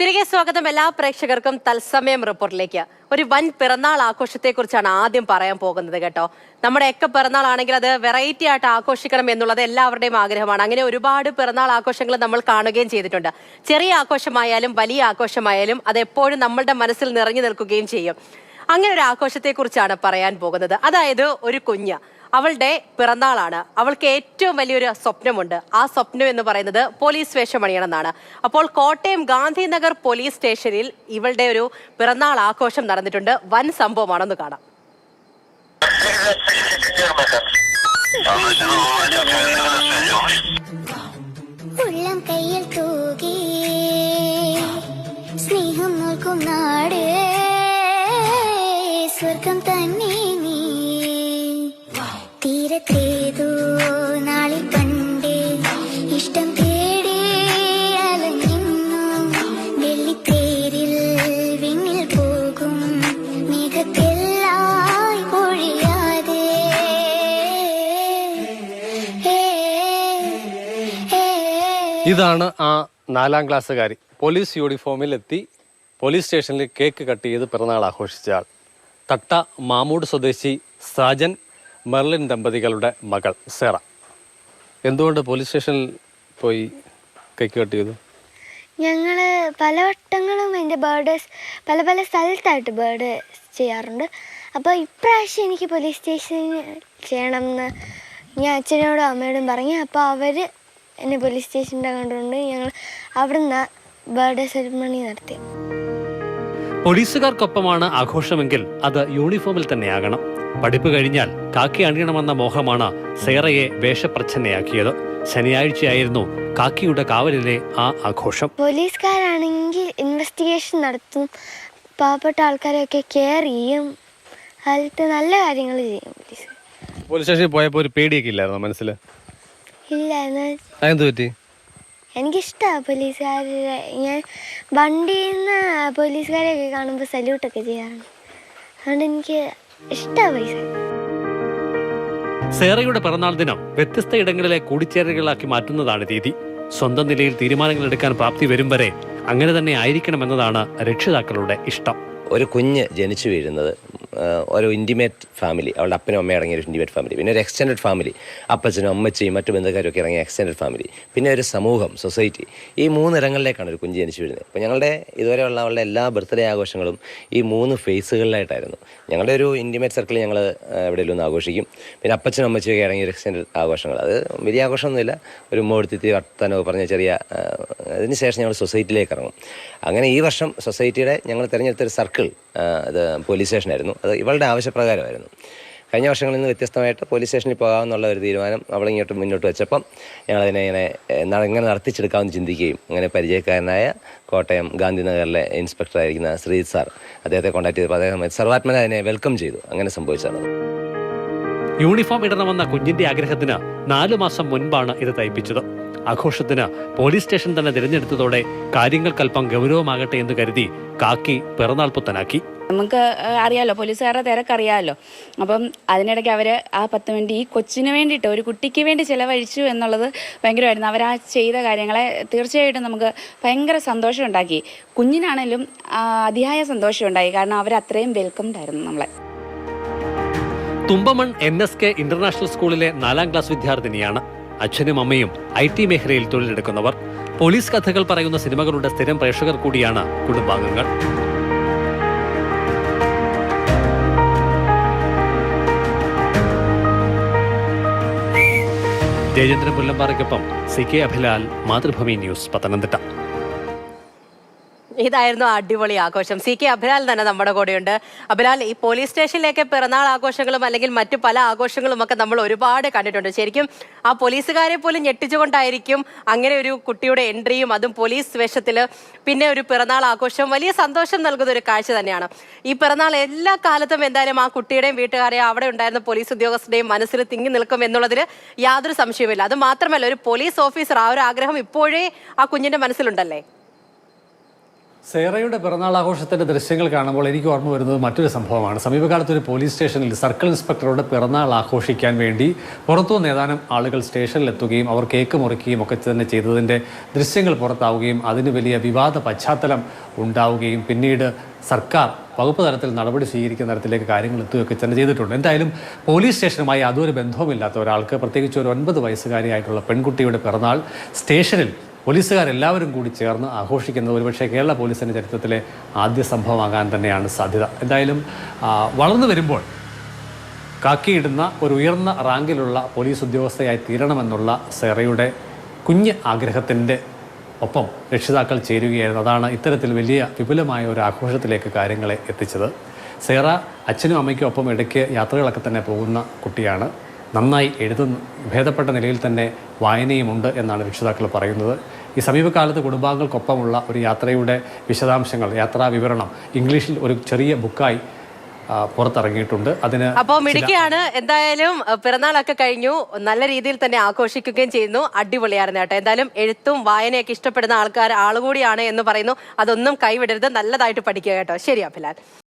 തിരികെ സ്വാഗതം എല്ലാ പ്രേക്ഷകർക്കും തത്സമയം റിപ്പോർട്ടിലേക്ക്. ഒരു വൻ പിറന്നാൾ ആഘോഷത്തെക്കുറിച്ചാണ് ആദ്യം പറയാൻ പോകുന്നത് കേട്ടോ. നമ്മുടെയൊക്കെ പിറന്നാൾ ആണെങ്കിൽ അത് വെറൈറ്റി ആയിട്ട് ആഘോഷിക്കണം എന്നുള്ളത് എല്ലാവരുടെയും ആഗ്രഹമാണ്. അങ്ങനെ ഒരുപാട് പിറന്നാൾ ആഘോഷങ്ങൾ നമ്മൾ കാണുകയും ചെയ്തിട്ടുണ്ട്. ചെറിയ ആഘോഷമായാലും വലിയ ആഘോഷമായാലും അത് എപ്പോഴും നമ്മളുടെ മനസ്സിൽ നിറഞ്ഞു നിൽക്കുകയും ചെയ്യും. അങ്ങനെ ഒരു ആഘോഷത്തെക്കുറിച്ചാണ് പറയാൻ പോകുന്നത്. അതായത് ഒരു കുഞ്ഞ്. അവളുടെ പിറന്നാളാണ്. അവൾക്ക് ഏറ്റവും വലിയൊരു സ്വപ്നമുണ്ട്. ആ സ്വപ്നം എന്ന് പറയുന്നത് പോലീസ് വേഷമണിയണമെന്നാണ് അപ്പോൾ കോട്ടയം ഗാന്ധിനഗർ പോലീസ് സ്റ്റേഷനിൽ ഇവളുടെ ഒരു പിറന്നാൾ ആഘോഷം നടന്നിട്ടുണ്ട്. വൻ സംഭവമാണെന്ന് കാണാം. കയ്യിൽ തൂകി സ്നേഹം നോക്കും നാട്. സ്വർഗം ഇതാണ് ആ നാലാം ക്ലാസ്സുകാരി. പോലീസ് യൂണിഫോമിൽ എത്തി പോലീസ് സ്റ്റേഷനിൽ കേക്ക് കട്ട് ചെയ്ത് പിറന്നാൾ ആഘോഷിച്ച ആൾ. തട്ട മാമൂട് സ്വദേശി സാജൻ മെർലിൻ ദമ്പതികളുടെ മകൾ സെറ. എന്തുകൊണ്ട് പോലീസ് സ്റ്റേഷനിൽ പോയി കേക്ക് കട്ട് ചെയ്തു? ഞങ്ങൾ പല വട്ടങ്ങളും എന്റെ ബർത്ത്ഡേസ് പല പല സ്ഥലത്തായിട്ട് ബേർഡ് ചെയ്യാറുണ്ട്. അപ്പോൾ ഇപ്രാവശ്യം എനിക്ക് പോലീസ് സ്റ്റേഷനിൽ ചെയ്യണം എന്ന് ഞാൻ അച്ഛനോടും അമ്മയോടും പറഞ്ഞു അപ്പോൾ അവർ എന്നെ പോലീസ് സ്റ്റേഷന്റെ കണ്ടുകൊണ്ട് ഞങ്ങൾ അവിടെ നിന്ന് ബർത്ത്ഡേ സെറിമണി നടത്തി. പോലീസുകാർക്കൊപ്പമാണ് ആഘോഷമെങ്കിൽ അത് യൂണിഫോമിൽ തന്നെയാകണം. പഠിപ്പ് കഴിഞ്ഞാൽ കാക്കി അണിയണമെന്ന മോഹമാണ് സേറയെ വേഷപ്രച്ഛന്നയാക്കിയത് ശനിയാഴ്ചയായിരുന്നു കാക്കിയുടെ കാവലിലെ ആ ആഘോഷം. പോലീസുകാരാണെങ്കിൽ ഇൻവെസ്റ്റിഗേഷൻ നടത്തും. പാവപ്പെട്ട ആൾക്കാരെയൊക്കെ കെയർ ചെയ്യും. അതിലത്തെ നല്ല കാര്യങ്ങൾ ചെയ്യും പോലീസ്. പോലീസ് സ്റ്റേഷനിൽ പോയപ്പോൾ ഒരു പേടിയൊക്കെ ഇല്ലായിരുന്നു മനസ്സിൽ? ഇല്ല പറ്റി? എനിക്കിഷ്ടമാണ് പോലീസുകാരെ. ഞാൻ വണ്ടിയിൽ നിന്ന് പോലീസുകാരെയൊക്കെ കാണുമ്പോൾ സല്യൂട്ടൊക്കെ ചെയ്യാറുണ്ട്. അതുകൊണ്ട് എനിക്ക് ഇഷ്ടമാണ് പൈസ. സേറയുടെ പിറന്നാൾ ദിനം വ്യത്യസ്ത ഇടങ്ങളിലെ കൂടിച്ചേരലുകളാക്കി മാറ്റുന്നതാണ് രീതി. സ്വന്തം നിലയിൽ തീരുമാനങ്ങൾ എടുക്കാൻ പ്രാപ്തി വരും വരെ അങ്ങനെ തന്നെ ആയിരിക്കണമെന്നതാണ് രക്ഷിതാക്കളുടെ ഇഷ്ടം. ഒരു കുഞ്ഞ് ജനിച്ചു വീഴുന്നത് ഒരു ഇന്റിമേറ്റ് ഫാമിലി അവളുടെ അപ്പനും അമ്മയും ഇറങ്ങിയ ഒരു ഇന്റിമേറ്റ് ഫാമിലി പിന്നെ ഒരു എക്സ്റ്റൻഡ് ഫാമിലി അപ്പച്ചനും അമ്മച്ചയും മറ്റു ബന്ധുക്കാരും ഒക്കെ ഇറങ്ങിയ എക്സ്റ്റൻഡ് ഫാമിലി പിന്നെ ഒരു സമൂഹം സൊസൈറ്റി ഈ മൂന്നിടങ്ങളിലേക്കാണ് ഒരു കുഞ്ഞ് ജനിച്ചു വരുന്നത് അപ്പോൾ ഞങ്ങളുടെ ഇതുവരെയുള്ള അവളുടെ എല്ലാ ബർത്ത്ഡേ ആഘോഷങ്ങളും ഈ മൂന്ന് ഫേസുകളിലായിട്ടായിരുന്നു ഞങ്ങളുടെ ഒരു ഇന്റിമേറ്റ് സർക്കിൾ ഞങ്ങൾ എവിടെയെങ്കിലും ഒന്ന് ആഘോഷിക്കും. പിന്നെ അപ്പച്ചനും അമ്മച്ചിയും ഒക്കെ ഇറങ്ങിയ ഒരു എക്സ്റ്റൻഡ് ആഘോഷങ്ങൾ. അത് വലിയ ആഘോഷമൊന്നുമില്ല. ഒരു മോടുത്തിത്തി വർത്തനോ പറഞ്ഞ ചെറിയ അതിന് ശേഷം ഞങ്ങൾ സൊസൈറ്റിയിലേക്ക് ഇറങ്ങും. അങ്ങനെ ഈ വർഷം സൊസൈറ്റിയുടെ ഞങ്ങൾ തിരഞ്ഞെടുത്തൊരു സർക്കിൾ അത് പോലീസ് സ്റ്റേഷനായിരുന്നു അത് ഇവളുടെ ആവശ്യപ്രകാരമായിരുന്നു. കഴിഞ്ഞ വർഷങ്ങളിൽ നിന്ന് വ്യത്യസ്തമായിട്ട് പോലീസ് സ്റ്റേഷനിൽ പോകാമെന്നുള്ള ഒരു തീരുമാനം അവളിങ്ങോട്ട് മുന്നോട്ട് വെച്ചപ്പം ഞങ്ങളതിനെ ഇങ്ങനെ എങ്ങനെ നടത്തിച്ചെടുക്കാമെന്ന് ചിന്തിക്കുകയും അങ്ങനെ പരിചയക്കാരനായ കോട്ടയം ഗാന്ധിനഗറിലെ ഇൻസ്പെക്ടറായിരിക്കുന്ന ശ്രീജിത് സാർ അദ്ദേഹത്തെ കോൺടാക്ട് ചെയ്തപ്പോൾ അദ്ദേഹം സർവാത്മന അതിനെ വെൽക്കം ചെയ്തു. അങ്ങനെ സംഭവിച്ചതാണ് യൂണിഫോം ഇടണമെന്ന കുഞ്ഞിന്റെ ആഗ്രഹത്തിന് നാലു മാസം മുൻപാണ് ഇത് തയ്പ്പിച്ചത്. ആഘോഷത്തിന് പോലീസ് സ്റ്റേഷൻ തന്നെ തിരഞ്ഞെടുത്തതോടെ കാര്യങ്ങൾക്കല്പം ഗൗരവമാകട്ടെ എന്ന് കരുതി കാക്കി പിറന്നാൾ പുത്തനാക്കി. നമുക്ക് അറിയാലോ പോലീസുകാരുടെ തിരക്കറിയാമല്ലോ അപ്പം അതിനിടയ്ക്ക് അവർ ആ പത്ത് മിനിറ്റ് ഈ കൊച്ചിന് വേണ്ടിയിട്ട് ഒരു കുട്ടിക്ക് വേണ്ടി ചിലവഴിച്ചു എന്നുള്ളത് ഭയങ്കരമായിരുന്നു. അവർ ആ ചെയ്ത കാര്യങ്ങളെ തീർച്ചയായിട്ടും നമുക്ക് ഭയങ്കര സന്തോഷം ഉണ്ടാക്കി കുഞ്ഞിനാണെങ്കിലും അതിയായ സന്തോഷം ഉണ്ടായി കാരണം അവർ അത്രയും വെൽക്കംഡ് ആയിരുന്നു നമ്മളെ. Thumpamon N S K international സ്കൂളിലെ നാലാം ക്ലാസ് വിദ്യാർത്ഥിനിയാണ്. അച്ഛനും അമ്മയും ഐ ടി മേഖലയിൽ തൊഴിലെടുക്കുന്നവർ. പോലീസ് കഥകൾ പറയുന്ന സിനിമകളുടെ സ്ഥിരം പ്രേക്ഷകർ കൂടിയാണ് കുടുംബാംഗങ്ങൾ. Jayachandran പുല്ലമ്പാറയ്ക്കൊപ്പം C K Abhilal Mathrubhumi news Pathanamthitta. ഇതായിരുന്നു അടിപൊളി ആഘോഷം. സി കെ അഭിലാൽ തന്നെ നമ്മുടെ കൂടെയുണ്ട്. അഭിലാൽ ഈ പോലീസ് സ്റ്റേഷനിലേക്ക് പിറന്നാൾ ആഘോഷങ്ങളും അല്ലെങ്കിൽ മറ്റു പല ആഘോഷങ്ങളും ഒക്കെ നമ്മൾ ഒരുപാട് കണ്ടിട്ടുണ്ട്. ശരിക്കും ആ പോലീസുകാരെ പോലും ഞെട്ടിച്ചുകൊണ്ടായിരിക്കും അങ്ങനെ ഒരു കുട്ടിയുടെ എൻട്രിയും അതും പോലീസ് വേഷത്തിൽ പിന്നെ ഒരു പിറന്നാൾ ആഘോഷം. വലിയ സന്തോഷം നൽകുന്ന ഒരു കാഴ്ച തന്നെയാണ്. ഈ പിറന്നാൾ എല്ലാ കാലത്തും എന്തായാലും ആ കുട്ടിയുടെയും വീട്ടുകാരെയും അവിടെ ഉണ്ടായിരുന്ന പോലീസ് ഉദ്യോഗസ്ഥരുടെയും മനസ്സിൽ തിങ്ങി നിൽക്കും എന്നുള്ളതിൽ യാതൊരു സംശയവുമില്ല. അത് മാത്രമല്ല ഒരു പോലീസ് ഓഫീസർ ആ ഒരു ആഗ്രഹം ഇപ്പോഴേ ആ കുഞ്ഞിന്റെ മനസ്സിലുണ്ടല്ലേ? സേറയുടെ പിറന്നാൾ ആഘോഷത്തിന്റെ ദൃശ്യങ്ങൾ കാണുമ്പോൾ എനിക്ക് ഓർമ്മ വരുന്നത് മറ്റൊരു സംഭവമാണ്. സമീപകാലത്ത് ഒരു പോലീസ് സ്റ്റേഷനിൽ സർക്കിൾ ഇൻസ്പെക്ടറുടെ പിറന്നാൾ ആഘോഷിക്കാൻ വേണ്ടി പുറത്തുനിന്ന് ഏതാനും ആളുകൾ സ്റ്റേഷനിലെത്തുകയും അവർ കേക്ക് മുറിക്കുകയും ഒക്കെ തന്നെ ചെയ്തതിന്റെ ദൃശ്യങ്ങൾ പുറത്താവുകയും അതിന് വലിയ വിവാദ പശ്ചാത്തലം ഉണ്ടാവുകയും പിന്നീട് സർക്കാർ വകുപ്പ് തലത്തിൽ നടപടി സ്വീകരിക്കുന്ന തരത്തിലേക്ക് കാര്യങ്ങൾ എത്തുകയൊക്കെ തന്നെ ചെയ്തിട്ടുണ്ട്. എന്തായാലും പോലീസ് സ്റ്റേഷനുമായി അതൊരു ബന്ധവുമില്ലാത്ത ഒരാൾക്ക് പ്രത്യേകിച്ച് ഒരു ഒൻപത് വയസ്സുകാരിയായിട്ടുള്ള പെൺകുട്ടിയുടെ പിറന്നാൾ സ്റ്റേഷനിൽ പോലീസുകാരെല്ലാവരും കൂടി ചേർന്ന് ആഘോഷിക്കുന്നത് ഒരുപക്ഷെ കേരള പോലീസിന്റെ ചരിത്രത്തിലെ ആദ്യ സംഭവമാകാൻ തന്നെയാണ് സാധ്യത. എന്തായാലും വളർന്നു വരുമ്പോൾ കാക്കിയിടുന്ന ഒരു ഉയർന്ന റാങ്കിലുള്ള പോലീസ് ഉദ്യോഗസ്ഥയായി തീരണമെന്നുള്ള സെറയുടെ കുഞ്ഞ് ആഗ്രഹത്തിന്റെ ഒപ്പം രക്ഷിതാക്കൾ ചേരുകയായിരുന്നു. അതാണ് ഇത്തരത്തിൽ വലിയ വിപുലമായ ഒരു ആഘോഷത്തിലേക്ക് കാര്യങ്ങളെ എത്തിച്ചത്. സേറ അച്ഛനും അമ്മയ്ക്കും ഒപ്പം ഇടയ്ക്ക് യാത്രകളൊക്കെ തന്നെ പോകുന്ന കുട്ടിയാണ്. നന്നായി എഴുതുന്ന ഭേദപ്പെട്ട നിലയിൽ തന്നെ വായനയുമുണ്ട് എന്നാണ് രക്ഷിതാക്കൾ പറയുന്നത്. ഈ സമീപകാലത്ത് കുടുംബാംഗങ്ങൾക്കൊപ്പമുള്ള ഒരു യാത്രയുടെ വിശദാംശങ്ങൾ യാത്രാ വിവരണം ഇംഗ്ലീഷിൽ ഒരു ചെറിയ ബുക്കായി പുറത്തിറങ്ങിയിട്ടുണ്ട്. അതിന് അപ്പോൾ മിടുക്കിയാണ്. എന്തായാലും പിറന്നാളൊക്കെ കഴിഞ്ഞു. നല്ല രീതിയിൽ തന്നെ ആഘോഷിക്കുകയും ചെയ്യുന്നു. അടിപൊളിയായിരുന്നു കേട്ടോ എന്തായാലും എഴുത്തും വായനയൊക്കെ ഇഷ്ടപ്പെടുന്ന ആൾക്കാർ ആളുകൂടിയാണ് എന്ന് പറയുന്നു. അതൊന്നും കൈവിടരുത്. നല്ലതായിട്ട് പഠിക്കുക കേട്ടോ. ശരി അഭിലാൽ.